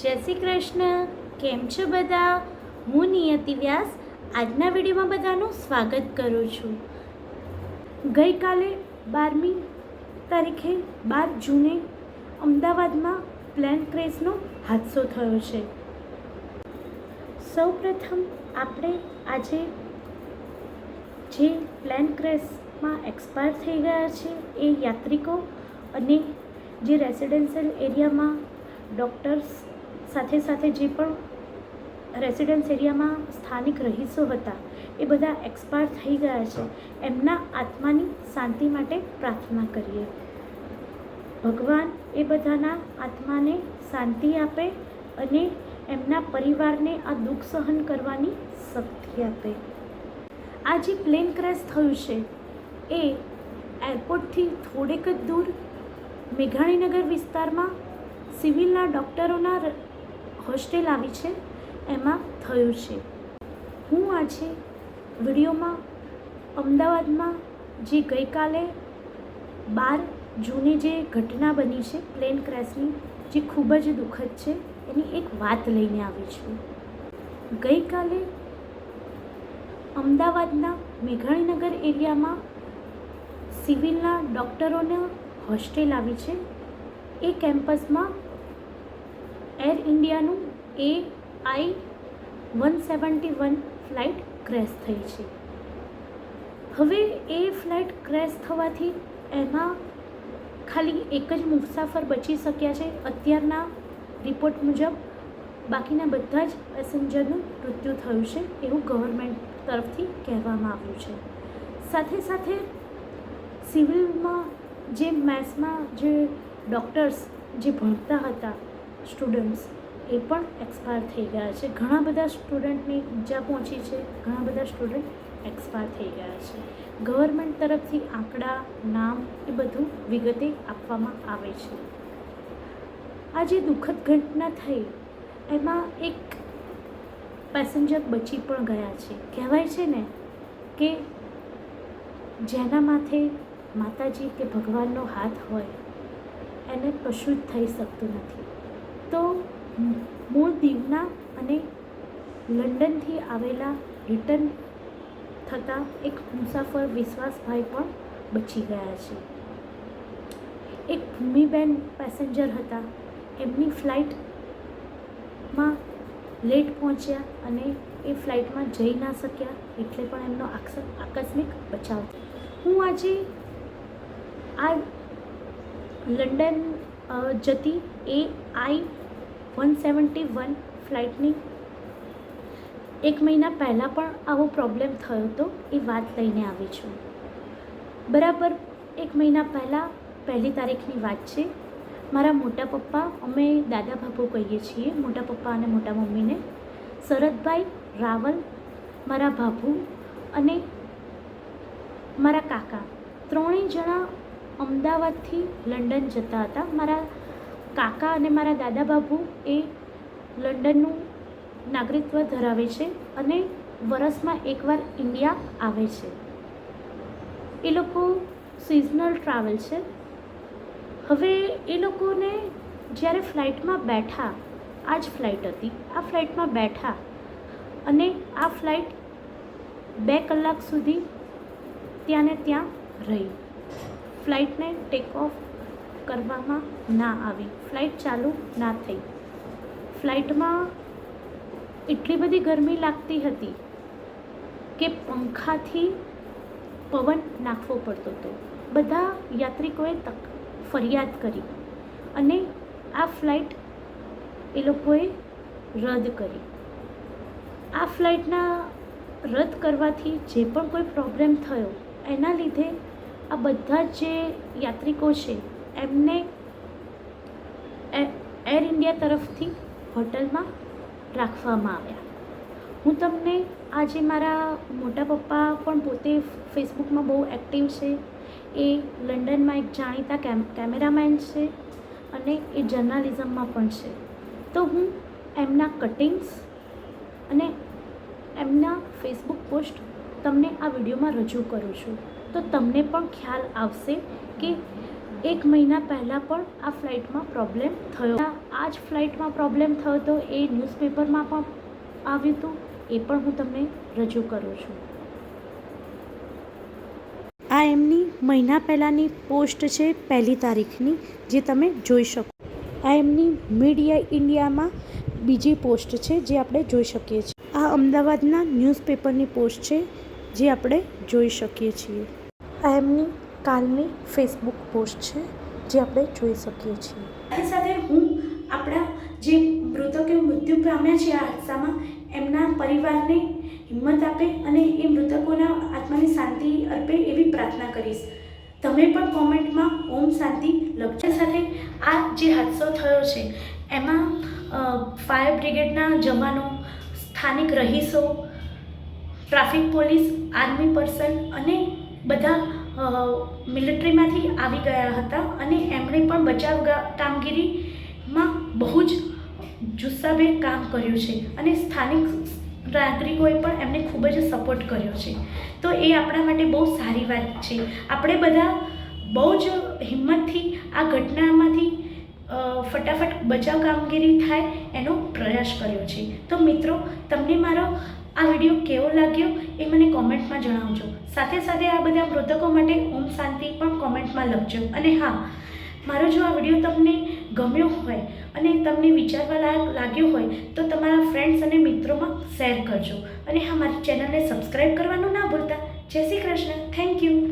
જય શ્રી કૃષ્ણ. કેમ છો બધા? હું નિયતિ વ્યાસ. આજના વિડીયોમાં બધાનું સ્વાગત કરું છું. ગઈકાલે બારમી તારીખે બાર જૂને અમદાવાદમાં પ્લેન ક્રેશનો હાદસો થયો છે. સૌપ્રથમ આપણે આજે જે પ્લેન ક્રેશમાં એક્સપાયર થઈ ગયા છે એ યાત્રિકો અને જે રેસિડેન્શિયલ એરિયામાં ડૉક્ટર્સ સાથે સાથે જે પણ રેસિડેન્સ એરિયામાં સ્થાનિક રહીશો હતા, એ બધા એક્સપાયર થઈ ગયા છે. એમના આત્માની શાંતિ માટે પ્રાર્થના કરીએ. ભગવાન એ બધાના આત્માને શાંતિ આપે અને એમના પરિવારને આ દુઃખ સહન કરવાની શક્તિ આપે. આ જે પ્લેન ક્રેશ થયું છે, એ એરપોર્ટથી થોડેક જ દૂર મેઘાણીનગર વિસ્તારમાં સિવિલના ડૉક્ટરોના હોસ્ટેલ આવી છે, એમાં થયું છે. હું આજે વિડીયોમાં અમદાવાદમાં જે ગઈકાલે બાર જૂને જે ઘટના બની છે, પ્લેન ક્રેશની, જે ખૂબ જ દુઃખદ છે, એની એક વાત લઈને આવી છું. ગઈકાલે અમદાવાદના મેઘાણીનગર એરિયામાં સિવિલના ડૉક્ટરોને હોસ્ટેલ આવી છે. એ કેમ્પસમાં air ઇન્ડિયાનું A I one seventy one flight crash થઈ છે. હવે એ ફ્લાઇટ ક્રેશ થવાથી એમાં ખાલી એક જ મુસાફર બચી શક્યા છે. અત્યારના રિપોર્ટ મુજબ બાકીના બધા જ પેસેન્જરનું મૃત્યુ થયું છે એવું ગવર્મેન્ટ તરફથી કહેવામાં આવ્યું છે. સાથે સાથે સિવિલમાં જે મેથ્સમાં જે ડૉક્ટર્સ જે ભણતા હતા સ્ટુડન્ટ્સ એ પણ એક્સપાયર થઈ ગયા છે. ઘણા બધા સ્ટુડન્ટને ઈજા પહોંચી છે. ઘણા બધા સ્ટુડન્ટ એક્સપાયર થઈ ગયા છે. ગવર્મેન્ટ તરફથી આંકડા, નામ એ બધું વિગતે આપવામાં આવે છે. આ જે દુઃખદ ઘટના થઈ, એમાં એક પેસેન્જર બચી પણ ગયા છે. કહેવાય છે ને કે જેના માથે માતાજી કે ભગવાનનો હાથ હોય, એને કશું જ થઈ શકતું નથી. તો મૂળ દીવના અને લંડનથી આવેલા રિટર્ન થતાં એક મુસાફર વિશ્વાસભાઈ પણ બચી ગયા છે. એક ભૂમિબેન પેસેન્જર હતા. એમની ફ્લાઇટમાં લેટ પહોંચ્યા અને એ ફ્લાઇટમાં જઈ ના શક્યા એટલે પણ એમનો આકસ- આકસ્મિક બચાવ હું આજે આ લંડન જતી A I one seventy one ફ્લાઇટની એક મહિના પહેલાં પણ આવો પ્રોબ્લેમ થયો હતો, એ વાત લઈને આવી છું. બરાબર એક મહિના પહેલાં પહેલી તારીખની વાત છે. મારા મોટા પપ્પા, અમે દાદા બાપુ કહીએ છીએ, મોટા પપ્પા અને મોટા મમ્મીને, શરદભાઈ, રાવલ, મારા ભાભુ અને મારા કાકા. ત્રણેય જણા અમદાવાદથી લંડન જતા હતા. મારા કાકા અને મારા દાદા બાબુ એ લંડનનું નાગરિકત્વ ધરાવે છે અને વરસમાં એકવાર ઇન્ડિયા આવે છે. એ લોકો સિઝનલ ટ્રાવેલ છે. હવે એ લોકોને જ્યારે ફ્લાઇટમાં બેઠા, આ જ ફ્લાઇટ હતી, આ ફ્લાઇટમાં બેઠા અને આ ફ્લાઇટ બે કલાક સુધી ત્યાં ને ત્યાં રહી. ફ્લાઇટને ટેક ઓફ કરવામાં ના આવી. ફ્લાઇટ ચાલુ ના થઈ. ફ્લાઇટમાં એટલી બધી ગરમી લાગતી હતી કે પંખાથી પવન નાખવો પડતો હતો. બધા યાત્રિકોએ તક ફરિયાદ કરી અને આ ફ્લાઇટ એ લોકોએ રદ કરી. આ ફ્લાઇટના રદ કરવાથી જે પણ કોઈ પ્રોબ્લેમ થયો, એના લીધે આ બધા જ યાત્રિકો છે એમને એર ઇન્ડિયા તરફથી હોટલમાં રાખવામાં આવ્યા. હું તમને આજે મારા મોટા પપ્પા પણ પોતે ફેસબુકમાં બહુ એક્ટિવ છે, એ લંડનમાં એક જાણીતા કેમ, કેમેરામેન છે અને એ જર્નાલિઝમમાં પણ છે. તો હું એમના કટિંગ્સ અને એમના ફેસબુક પોસ્ટ તમને આ વિડીયોમાં રજૂ કરું છું. તો તમને પણ ખ્યાલ આવશે કે એક મહિના પહેલાં પણ આ ફ્લાઇટમાં પ્રોબ્લેમ થયો. આ જ ફ્લાઇટમાં પ્રોબ્લેમ થયો તો એ ન્યૂઝપેપરમાં પણ આવ્યું હતું. એ પણ હું તમને રજૂ કરું છું. આ એમની મહિના પહેલાંની પોસ્ટ છે પહેલી તારીખની, જે તમે જોઈ શકો. આ એમની મીડિયા ઇન્ડિયામાં બીજી પોસ્ટ છે જે આપણે જોઈ શકીએ છીએ. આ અમદાવાદના ન્યૂઝપેપરની પોસ્ટ છે જે આપણે જોઈ શકીએ છીએ. આ એમની કાલની ફેસબુક પોસ્ટ છે, જે આપણે જોઈ શકીએ છીએ. સાથે સાથે હું આપણા જે મૃતકે મૃત્યુ પામ્યા છે આ હાદસામાં, એમના પરિવારને હિંમત આપે અને એ મૃતકોના આત્માની શાંતિ અર્પે એવી પ્રાર્થના કરીશ. તમે પણ કોમેન્ટમાં ઓમ શાંતિ લખજો. સાથે આ જે હાદસો થયો છે, એમાં ફાયર બ્રિગેડના જવાનો, સ્થાનિક રહીશો, ટ્રાફિક પોલીસ, આર્મી પર્સન અને બધા મિલિટરીમાંથી આવી ગયા હતા અને એમણે પણ બચાવ કામગીરીમાં બહુ જ જુસ્સાભેર કામ કર્યું છે અને સ્થાનિક નાગરિકોએ પણ એમને ખૂબ જ સપોર્ટ કર્યો છે. તો એ આપણા માટે બહુ સારી વાત છે. આપણે બધા બહુ જ હિંમતથી આ ઘટનામાંથી ફટાફટ બચાવ કામગીરી થાય એનો પ્રયાસ કર્યો છે. તો મિત્રો, તમને મારો આ વીડિયો કેવો લાગ્યો એ મને કોમેન્ટમાં જણાવજો. સાથે સાથે આ બધા મૃતકો માટે ઓમ શાંતિ પણ કોમેન્ટમાં લખજો. અને હા, મારો જો આ વીડિયો તમને ગમ્યો હોય અને તમને વિચારવા લાયક લાગ્યો હોય તો તમારા ફ્રેન્ડ્સ અને મિત્રોમાં શેર કરજો. અને હા, મારી ચેનલને સબસ્ક્રાઈબ કરવાનું ના ભૂલતા. જય શ્રી કૃષ્ણ. Thank you